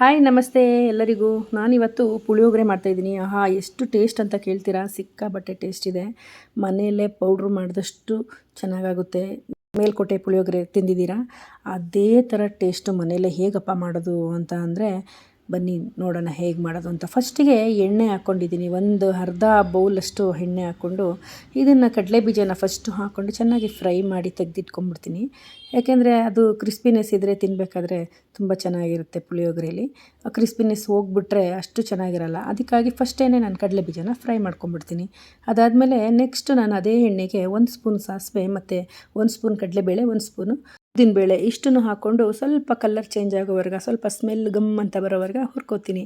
Hi, ನಮಸ್ತೆ ಎಲ್ಲರಿಗೂ. ನಾನಿವತ್ತು ಪುಳಿಯೋಗರೆ ಮಾಡ್ತಾಯಿದ್ದೀನಿ ಆಹಾ, ಎಷ್ಟು ಟೇಸ್ಟ್ ಅಂತ ಕೇಳ್ತೀರಾ? ಸಿಕ್ಕಾಬಟ್ಟೆ ಟೇಸ್ಟ್ ಇದೆ. ಮನೆಯಲ್ಲೇ ಪೌಡ್ರ್ ಮಾಡಿದಷ್ಟು ಚೆನ್ನಾಗಾಗುತ್ತೆ. ಮೇಲ್ಕೋಟೆ ಪುಳಿಯೋಗರೆ ತಿಂದಿದ್ದೀರಾ? ಅದೇ ಥರ ಟೇಸ್ಟು ಮನೆಯಲ್ಲೇ ಹೇಗಪ್ಪ ಮಾಡೋದು ಅಂತ ಅಂದರೆ ಬನ್ನಿ ನೋಡೋಣ ಹೇಗೆ ಮಾಡೋದು ಅಂತ. ಫಸ್ಟಿಗೆ ಎಣ್ಣೆ ಹಾಕ್ಕೊಂಡಿದ್ದೀನಿ. ಒಂದು ಅರ್ಧ ಬೌಲಷ್ಟು ಎಣ್ಣೆ ಹಾಕ್ಕೊಂಡು ಇದನ್ನು ಕಡಲೆ ಬೀಜನ ಫಸ್ಟು ಹಾಕ್ಕೊಂಡು ಚೆನ್ನಾಗಿ ಫ್ರೈ ಮಾಡಿ ತೆಗೆದಿಟ್ಕೊಂಡ್ಬಿಡ್ತೀನಿ ಯಾಕೆಂದರೆ ಅದು ಕ್ರಿಸ್ಪಿನೆಸ್ ಇದ್ದರೆ ತಿನ್ನಬೇಕಾದ್ರೆ ತುಂಬ ಚೆನ್ನಾಗಿರುತ್ತೆ ಪುಳಿಯೋಗರೆಯಲ್ಲಿ ಆ ಕ್ರಿಸ್ಪಿನೆಸ್ ಹೋಗ್ಬಿಟ್ರೆ ಅಷ್ಟು ಚೆನ್ನಾಗಿರಲ್ಲ. ಅದಕ್ಕಾಗಿ ಫಸ್ಟೇನೆ ನಾನು ಕಡಲೆ ಬೀಜನ ಫ್ರೈ ಮಾಡ್ಕೊಂಬಿಡ್ತೀನಿ. ಅದಾದಮೇಲೆ ನೆಕ್ಸ್ಟ್ ನಾನು ಅದೇ ಎಣ್ಣೆಗೆ ಒಂದು ಸ್ಪೂನ್ ಸಾಸಿವೆ ಮತ್ತು ಒಂದು ಸ್ಪೂನ್ ಕಡಲೆಬೇಳೆ, ಒಂದು ಸ್ಪೂನು ಉದ್ದಿನಬೇಳೆ ಇಷ್ಟನ್ನು ಹಾಕ್ಕೊಂಡು ಸ್ವಲ್ಪ ಕಲರ್ ಚೇಂಜ್ ಆಗೋವರೆಗೆ ಸ್ವಲ್ಪ ಸ್ಮೆಲ್ ಗಮ್ ಅಂತ ಬರೋವರೆಗೆ ಹುರ್ಕೋತೀನಿ.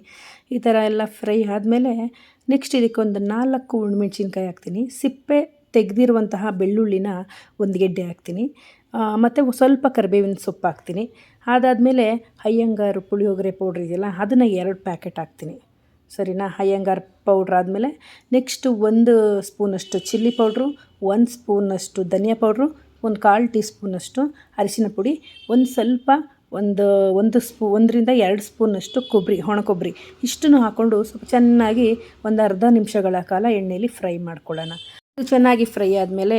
ಈ ಥರ ಎಲ್ಲ ಫ್ರೈ ಆದಮೇಲೆ ನೆಕ್ಸ್ಟ್ ಇದಕ್ಕೊಂದು ನಾಲ್ಕು ಮೆಣಸಿನ್ಕಾಯಿ ಹಾಕ್ತೀನಿ. ಸಿಪ್ಪೆ ತೆಗೆದಿರುವಂತಹ ಬೆಳ್ಳುಳ್ಳಿನ ಒಂದು ಗೆಡ್ಡೆ ಹಾಕ್ತೀನಿ. ಮತ್ತು ಸ್ವಲ್ಪ ಕರಿಬೇವಿನ ಸೊಪ್ಪು ಹಾಕ್ತೀನಿ. ಅದಾದಮೇಲೆ ಅಯ್ಯಂಗಾರು ಪುಳಿಯೋಗರೆ ಪೌಡ್ರ್ ಇದೆಯಲ್ಲ, ಅದನ್ನು ಎರಡು ಪ್ಯಾಕೆಟ್ ಹಾಕ್ತೀನಿ. ಸರಿನಾ? ಅಯ್ಯಂಗಾರ್ ಪೌಡ್ರ್ ಆದಮೇಲೆ ನೆಕ್ಸ್ಟು ಒಂದು ಸ್ಪೂನಷ್ಟು ಚಿಲ್ಲಿ ಪೌಡ್ರು ಒಂದು ಸ್ಪೂನಷ್ಟು ಧನಿಯಾ ಪೌಡ್ರು ಒಂದು ಕಾಲು ಟೀ ಸ್ಪೂನಷ್ಟು ಅರಿಶಿನ ಪುಡಿ, ಒಂದು ಸ್ವಲ್ಪ ಒಂದು ಒಂದು ಸ್ಪೂ, ಒಂದರಿಂದ ಎರಡು ಸ್ಪೂನಷ್ಟು ಕೊಬ್ಬರಿ, ಒಣ ಕೊಬ್ಬರಿ. ಇಷ್ಟನ್ನು ಹಾಕ್ಕೊಂಡು ಸ್ವಲ್ಪ ಚೆನ್ನಾಗಿ ಒಂದು ಅರ್ಧ ನಿಮಿಷಗಳ ಕಾಲ ಎಣ್ಣೆಯಲ್ಲಿ ಫ್ರೈ ಮಾಡ್ಕೊಳ್ಳೋಣ. ಇದು ಚೆನ್ನಾಗಿ ಫ್ರೈ ಆದಮೇಲೆ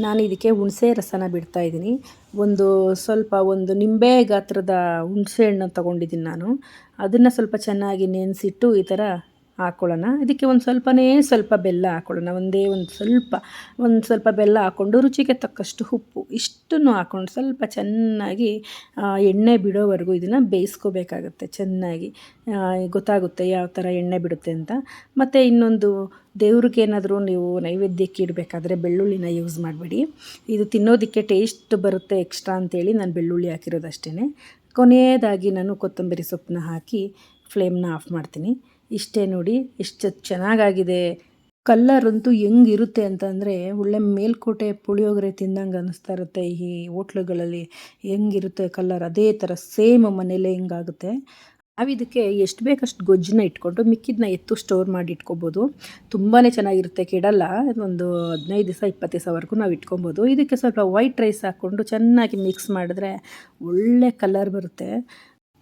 ನಾನು ಇದಕ್ಕೆ ಹುಣಸೆ ರಸನ ಬಿಡ್ತಾ ಇದ್ದೀನಿ. ಒಂದು ಸ್ವಲ್ಪ ಒಂದು ನಿಂಬೆ ಗಾತ್ರದ ಹುಣಸೆ ಹಣ್ಣು ತೊಗೊಂಡಿದ್ದೀನಿ ನಾನು. ಅದನ್ನು ಸ್ವಲ್ಪ ಚೆನ್ನಾಗಿ ನೆನೆಸಿಟ್ಟು ಈ ಥರ ಹಾಕ್ಕೊಳ್ಳೋಣ ಇದಕ್ಕೆ ಒಂದು ಸ್ವಲ್ಪನೇ ಸ್ವಲ್ಪ ಬೆಲ್ಲ ಹಾಕ್ಕೊಳ್ಳೋಣ ಒಂದೇ ಒಂದು ಸ್ವಲ್ಪ ಒಂದು ಸ್ವಲ್ಪ ಬೆಲ್ಲ ಹಾಕ್ಕೊಂಡು ರುಚಿಗೆ ತಕ್ಕಷ್ಟು ಉಪ್ಪು ಇಷ್ಟನ್ನು ಹಾಕ್ಕೊಂಡು ಸ್ವಲ್ಪ ಚೆನ್ನಾಗಿ ಎಣ್ಣೆ ಬಿಡೋವರೆಗೂ ಇದನ್ನು ಬೇಯಿಸ್ಕೋಬೇಕಾಗುತ್ತೆ ಚೆನ್ನಾಗಿ. ಗೊತ್ತಾಗುತ್ತೆ ಯಾವ ಥರ ಎಣ್ಣೆ ಬಿಡುತ್ತೆ ಅಂತ. ಮತ್ತು ಇನ್ನೊಂದು, ದೇವ್ರಿಗೆ ಏನಾದರೂ ನೀವು ನೈವೇದ್ಯಕ್ಕೆ ಇಡಬೇಕಾದ್ರೆ ಬೆಳ್ಳುಳ್ಳಿನ ಯೂಸ್ ಮಾಡಬೇಡಿ. ಇದು ತಿನ್ನೋದಕ್ಕೆ ಟೇಸ್ಟ್ ಬರುತ್ತೆ ಎಕ್ಸ್ಟ್ರಾ ಅಂತೇಳಿ ನಾನು ಬೆಳ್ಳುಳ್ಳಿ ಹಾಕಿರೋದು ಅಷ್ಟೇ ಕೊನೆಯದಾಗಿ ನಾನು ಕೊತ್ತಂಬರಿ ಸೊಪ್ಪನ್ನ ಹಾಕಿ ಫ್ಲೇಮ್ನ ಆಫ್ ಮಾಡ್ತೀನಿ. ಇಷ್ಟೇ ನೋಡಿ ಎಷ್ಟು ಚೆನ್ನಾಗಾಗಿದೆ. ಕಲ್ಲರಂತೂ ಹೆಂಗಿರುತ್ತೆ ಅಂತಂದರೆ, ಒಳ್ಳೆ ಮೇಲ್ಕೋಟೆ ಪುಳಿಯೋಗರೆ ತಿಂದಂಗೆ ಅನ್ನಿಸ್ತಾ ಇರುತ್ತೆ ಈ ಹೋಟ್ಲುಗಳಲ್ಲಿ. ಹೆಂಗಿರುತ್ತೆ ಕಲ್ಲರ್, ಅದೇ ಥರ ಸೇಮ್ ಮನೇಲೇ ಹಿಂಗಾಗುತ್ತೆ. ನಾವು ಇದಕ್ಕೆ ಎಷ್ಟು ಬೇಕಷ್ಟು ಗೊಜ್ಜನ್ನ ಇಟ್ಕೊಂಡು ಮಿಕ್ಕಿದನ್ನ ಎತ್ತು ಸ್ಟೋರ್ ಮಾಡಿ ಇಟ್ಕೊಬೋದು. ತುಂಬಾ ಚೆನ್ನಾಗಿರುತ್ತೆ ಕೆಡಲ್ಲ. ಒಂದು ಹದಿನೈದು ದಿವಸ, ಇಪ್ಪತ್ತು ದಿವಸವರೆಗೂ ನಾವು ಇಟ್ಕೊಬೋದು. ಇದಕ್ಕೆ ಸ್ವಲ್ಪ ವೈಟ್ ರೈಸ್ ಹಾಕ್ಕೊಂಡು ಚೆನ್ನಾಗಿ ಮಿಕ್ಸ್ ಮಾಡಿದ್ರೆ ಒಳ್ಳೆ ಕಲರ್ ಬರುತ್ತೆ.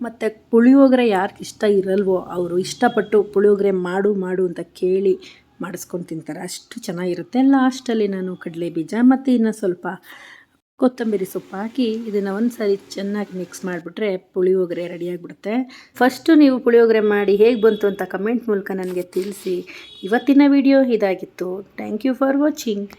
ಮತ್ತು ಪುಳಿಯೋಗರೆ ಯಾರಿಗೆ ಇಷ್ಟ ಇರಲ್ವೋ ಅವರು ಇಷ್ಟಪಟ್ಟು ಪುಳಿಯೋಗರೆ ಮಾಡು ಮಾಡು ಅಂತ ಕೇಳಿ ಮಾಡಿಸ್ಕೊಂಡು ತಿಂತಾರೆ. ಅಷ್ಟು ಚೆನ್ನಾಗಿರುತ್ತೆ. ಲಾಸ್ಟಲ್ಲಿ ನಾನು ಕಡಲೆ ಬೀಜ ಮತ್ತು ಇನ್ನು ಸ್ವಲ್ಪ ಕೊತ್ತಂಬರಿ ಸೊಪ್ಪು ಹಾಕಿ ಇದನ್ನು ಒಂದು ಸಾರಿ ಚೆನ್ನಾಗಿ ಮಿಕ್ಸ್ ಮಾಡಿಬಿಟ್ರೆ ಪುಳಿಯೋಗರೆ ರೆಡಿಯಾಗಿಬಿಡುತ್ತೆ ಫಸ್ಟು ನೀವು ಪುಳಿಯೋಗರೆ ಮಾಡಿ ಹೇಗೆ ಬಂತು ಅಂತ ಕಮೆಂಟ್ ಮೂಲಕ ನನಗೆ ತಿಳಿಸಿ. ಇವತ್ತಿನ ವಿಡಿಯೋ ಇದಾಗಿತ್ತು. Thank you for watching